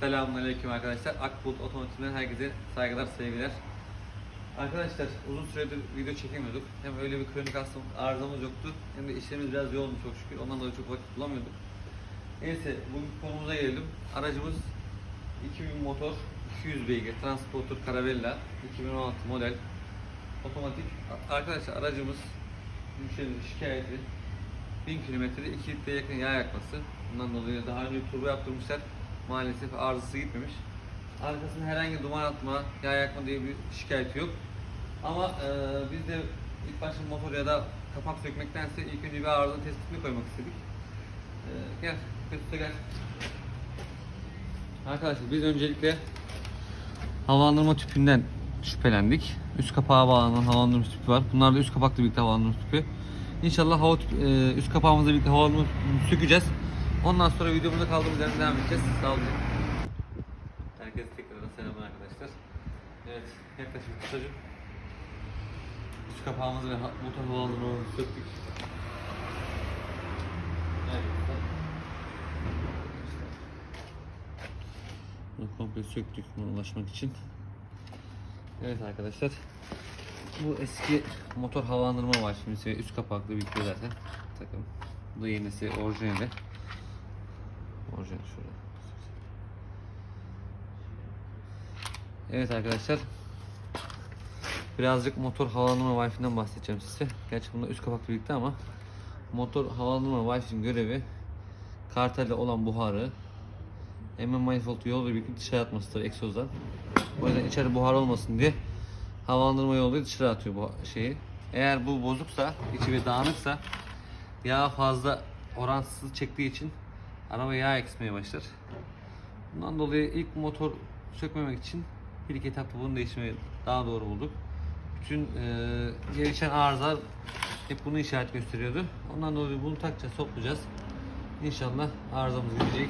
Selamünaleyküm arkadaşlar. Akbulut Otomotiv'den herkese saygılar, sevgiler. Arkadaşlar uzun süredir video çekemiyorduk. Hem öyle bir kronik hastamız, arızamız yoktu hem de işlerimiz biraz yoğundu çok şükür. Ondan dolayı çok vakit bulamıyorduk. Neyse bugün konumuza gelelim. Aracımız 2000 motor, 200 beygir, Transporter Caravella, 2016 model, otomatik. Arkadaşlar aracımız müşterinin şikayeti 1000 kilometrede 2 litreye yakın yağ yakması. Bundan dolayı daha önce turbo yaptırmışlar. Maalesef arızası gitmemiş. Arkasında herhangi duman atma, yağ yakma diye bir şikayeti yok. Ama e, biz de ilk başta motor ya da kapak sökmektense ilk önce bir arıza tespitini koymak istedik. E, gel, Mesut'a gel. Arkadaşlar biz öncelikle havalandırma tüpünden şüphelendik. Üst kapağa bağlanan havalandırma tüpü var. Bunlar da üst kapakla birlikte havalandırma tüpü. İnşallah hava tüpü, e, üst kapağımızla birlikte havalandırma tüpünü sökeceğiz. Ondan sonra videomuza kaldığımız yerden devam edeceğiz. Sağ olun. Herkese tekrardan selamlar arkadaşlar. Evet, yaklaşık kısaca üst kapağımızı ve motor havalandırmamızı söktük. Bunu komple söktük buna ulaşmak için. Evet arkadaşlar. Bu eski motor havalandırma var şimdi üst kapaklı birlikte zaten takım. Bu yenisi orijinali. Orijinal şurada. Evet arkadaşlar. Birazcık motor havalandırma Wi-Fi'den bahsedeceğim size. Gerçi bunlar üst kapaklı birlikte ama motor havalandırma Wi-Fi'nin görevi kartelle olan buharı MM manifoldu yoluyla birlikte dışarı atmasıdır egzozdan. O yüzden içeri buhar olmasın diye havalandırma yoluyla dışarı atıyor bu şeyi. Eğer bu bozuksa, içi ve dağınıksa yağ fazla oransız çektiği için araba yağ eksilmeye başlar. Bundan dolayı ilk motor sökmemek için bir iki etapta bunu değiştirmeyi daha doğru bulduk. Bütün e, gelişen arızalar hep bunu işaret gösteriyordu. Ondan dolayı bunu takacağız, toplayacağız. İnşallah arızamız gidecek.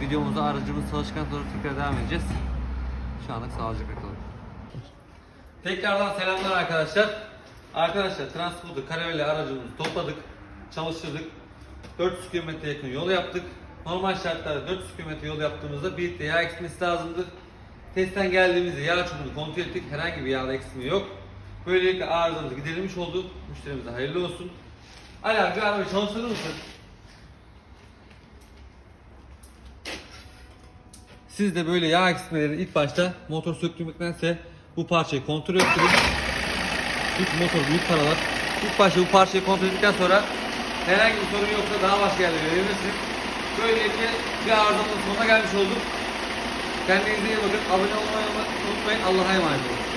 Videomuza aracımız çalışkan sonra tekrar devam edeceğiz. Şu anlık sağlıcakla kalın. Tekrardan selamlar arkadaşlar. Arkadaşlar Transporter Caravelle aracımızı topladık, çalıştırdık. 400 km yakın yol yaptık. Normal şartlarda 400 km yol yaptığımızda bir litre yağ eksilmesi lazımdır. Testten geldiğimizde yağ çubuğunu kontrol ettik. Herhangi bir yağda eksilme yok. Böylelikle arızamız giderilmiş oldu. Müşterimize hayırlı olsun. Ali abi arabayı çalıştırır mısın? Siz de böyle yağ eksilmeleri ilk başta motor söktürmektense bu parçayı kontrol ettirin. İlk motor büyük paralar. İlk başta bu parçayı kontrol ettikten sonra herhangi bir sorun yoksa daha başka yerlere verebilirsiniz. Böylelikle bir arızamızın sonuna gelmiş olduk. Kendinize iyi bakın. Abone olmayı unutmayın. Allah'a emanet olun.